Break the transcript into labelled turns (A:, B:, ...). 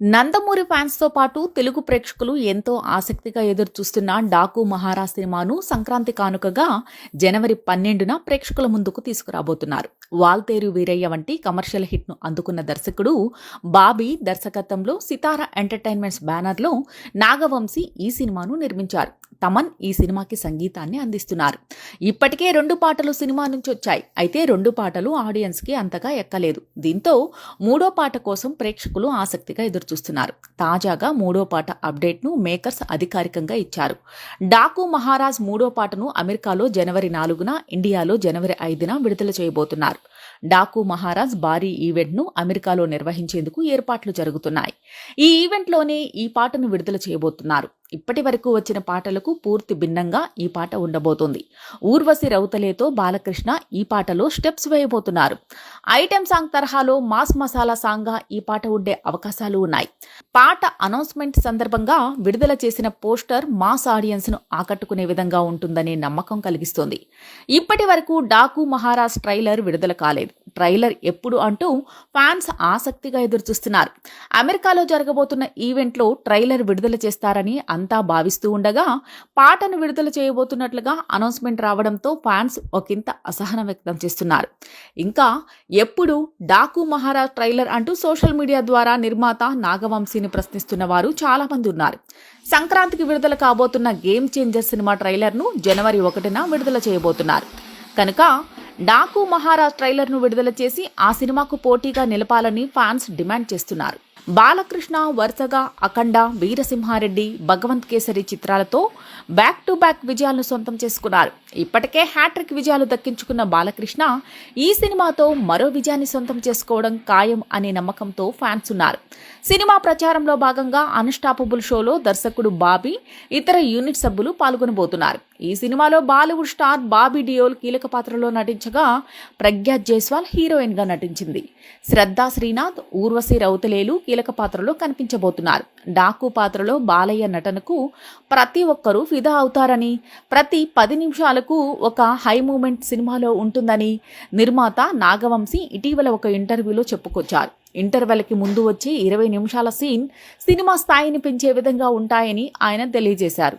A: నందమూరి ఫ్యాన్స్తో పాటు తెలుగు ప్రేక్షకులు ఎంతో ఆసక్తిగా ఎదురు చూస్తున్న డాకు మహారాజ్ సినిమాను సంక్రాంతి కానుకగా జనవరి పన్నెండున ప్రేక్షకుల ముందుకు తీసుకురాబోతున్నారు. వాల్తేరు వీరయ్య వంటి కమర్షియల్ హిట్ను అందుకున్న దర్శకుడు బాబీ దర్శకత్వంలో సితార ఎంటర్టైన్మెంట్స్ బ్యానర్లో నాగవంశీ ఈ సినిమాను నిర్మించారు. తమన్ ఈ సినిమాకి సంగీతాన్ని అందిస్తున్నారు. ఇప్పటికే రెండు పాటలు సినిమా నుంచి వచ్చాయి. అయితే రెండు పాటలు ఆడియన్స్కి అంతగా ఎక్కలేదు. దీంతో మూడో పాట కోసం ప్రేక్షకులు ఆసక్తిగా ఎదురుచూస్తున్నారు. తాజాగా మూడో పాట అప్డేట్ను మేకర్స్ అధికారికంగా ఇచ్చారు. డాకు మహారాజ్ మూడో పాటను అమెరికాలో జనవరి నాలుగున ఇండియాలో జనవరి ఐదున విడుదల చేయబోతున్నారు. డాకు మహారాజ్ భారీ ఈవెంట్ను అమెరికాలో నిర్వహించేందుకు ఏర్పాట్లు జరుగుతున్నాయి. ఈ ఈవెంట్లోనే ఈ పాటను విడుదల చేయబోతున్నారు. ఇప్పటి వరకు వచ్చిన పాటలకు పూర్తి భిన్నంగా ఈ పాట ఉండబోతోంది. ఊర్వశి రౌతలేతో బాలకృష్ణ ఈ పాటలో స్టెప్స్ వేయబోతున్నారు. ఐటెం సాంగ్ తరహాలో మాస్ మసాలా సాంగ్గా ఈ పాట ఉండే అవకాశాలు ఉన్నాయి. పాట అనౌన్స్మెంట్ సందర్భంగా విడుదల చేసిన పోస్టర్ మాస్ ఆడియన్స్ను ఆకట్టుకునే విధంగా ఉంటుందనే నమ్మకం కలిగిస్తోంది. ఇప్పటి వరకు డాకు మహారాజ్ ట్రైలర్ విడుదల కాలేదు. ట్రైలర్ ఎప్పుడు అంటూ ఫ్యాన్స్ ఆసక్తిగా ఎదురుచూస్తున్నారు. అమెరికాలో జరగబోతున్న ఈవెంట్లో ట్రైలర్ విడుదల చేస్తారని అంతా భావిస్తూ ఉండగా పాటను విడుదల చేయబోతున్నట్లుగా అనౌన్స్మెంట్ రావడంతో ఫ్యాన్స్ ఒకంత అసహనం వ్యక్తం చేస్తున్నారు. ఇంకా ఎప్పుడు డాకు మహారాజ్ ట్రైలర్ అంటూ సోషల్ మీడియా ద్వారా నిర్మాత నాగవంశీని ప్రశ్నిస్తున్న వారు చాలామంది ఉన్నారు. సంక్రాంతికి విడుదల కాబోతున్న గేమ్ చేంజర్ సినిమా ట్రైలర్ను జనవరి ఒకటిన విడుదల చేయబోతున్నారు. కనుక డాకు మహారాజ్ ట్రైలర్ను విడుదల చేసి ఆ సినిమాకు పోటీగా నిలపాలని ఫ్యాన్స్ డిమాండ్ చేస్తున్నారు. బాలకృష్ణ వరుసగా అఖండ వీరసింహారెడ్డి భగవంత్ కేసరి చిత్రాలతో బ్యాక్ టు బ్యాక్ విజయాలను సొంతం చేసుకున్నారు. ఇప్పటికే హ్యాట్రిక్ విజయాలు దక్కించుకున్న బాలకృష్ణ ఈ సినిమాతో మరో విజయాన్ని సొంతం చేసుకోవడం ఖాయం అనే నమ్మకంతో ఫ్యాన్స్ ఉన్నారు. సినిమా ప్రచారంలో భాగంగా అన్స్టాపబుల్ షోలో దర్శకుడు బాబీ ఇతర యూనిట్ సభ్యులు పాల్గొనబోతున్నారు. ఈ సినిమాలో బాలీవుడ్ స్టార్ బాబీ డియోల్ కీలక పాత్రలో నటించగా ప్రజ్ఞా జైస్వాల్ హీరోయిన్గా నటించింది. శ్రద్ధా శ్రీనాథ్ ఊర్వశి రౌతలేలు కీలక పాత్రలో కనిపించబోతున్నారు. డాకు పాత్రలో బాలయ్య నటనకు ప్రతి ఒక్కరూ ఫిదా అవుతారని ప్రతి పది నిమిషాలకు ఒక హై మూమెంట్ సినిమాలో ఉంటుందని నిర్మాత నాగవంశీ ఇటీవల ఒక ఇంటర్వ్యూలో చెప్పుకొచ్చారు. ఇంటర్వెల్కి ముందు వచ్చే ఇరవై నిమిషాల సీన్ సినిమా స్థాయిని పెంచే విధంగా ఉంటాయని ఆయన తెలియజేశారు.